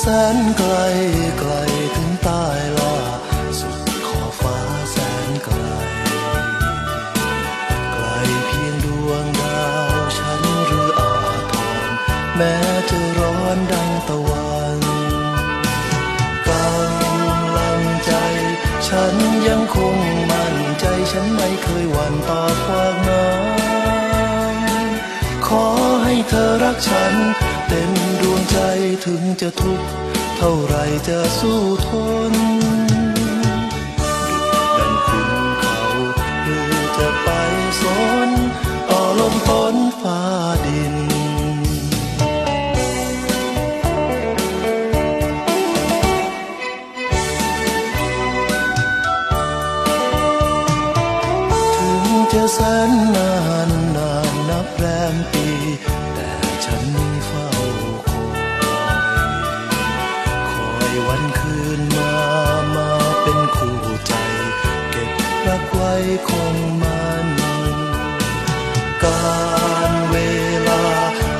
แสนไกลไกลถึงใต้ล่าสุดขอบฟ้าแสนไกล ไกลเพียงดวงดาวฉันหรืออาทรแม้จะร้อนดังตะวันกำลังใจ ฉันยังคงมั่นใจฉันไม่เคยหวั่นต่อความหนาวขอให้เธอรักฉัน เต็มดวงใจถึงจะทุกข์เท่าไรจะสู้ทนดังคุณเขาหรือจะไปสนต่อลมฝนฟ้าดินถึงจะแสนนานนานนับแรมปี แต่ฉันเฝ้า วันคืนมามาเป็นคู่ใจ เก็บรักไว้คงมันการเวลา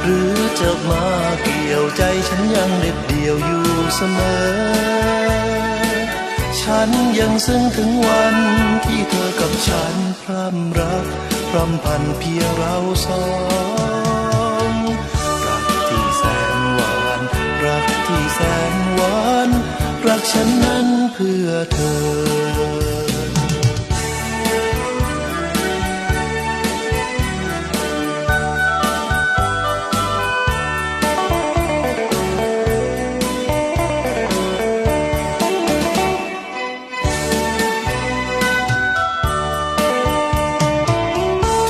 หรือจะมาเกี่ยวใจฉันยังเด็ดเดี่ยวอยู่เสมอ ฉันยังซึ้งถึงวันที่เธอกับฉันพร่ำรักพร่ำพันเพียงเราสอง ฉันนั้นเพื่อเธอ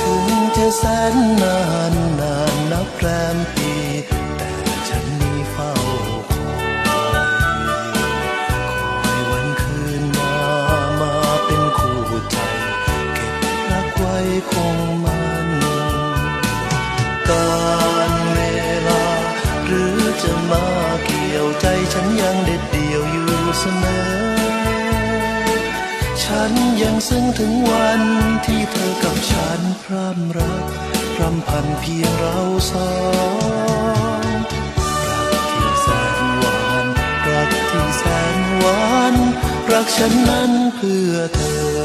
ถึงจะแสนนานนานนับแรม ใจฉันยังเด็ดเดี่ยวอยู่เสมอ ฉันยังซึ้งถึงวันที่เธอกับฉันพร่ำรักพร่ำพันเพียงเราสองรักที่แสนหวานรักที่แสนหวานรักฉันนั้นเพื่อเธอ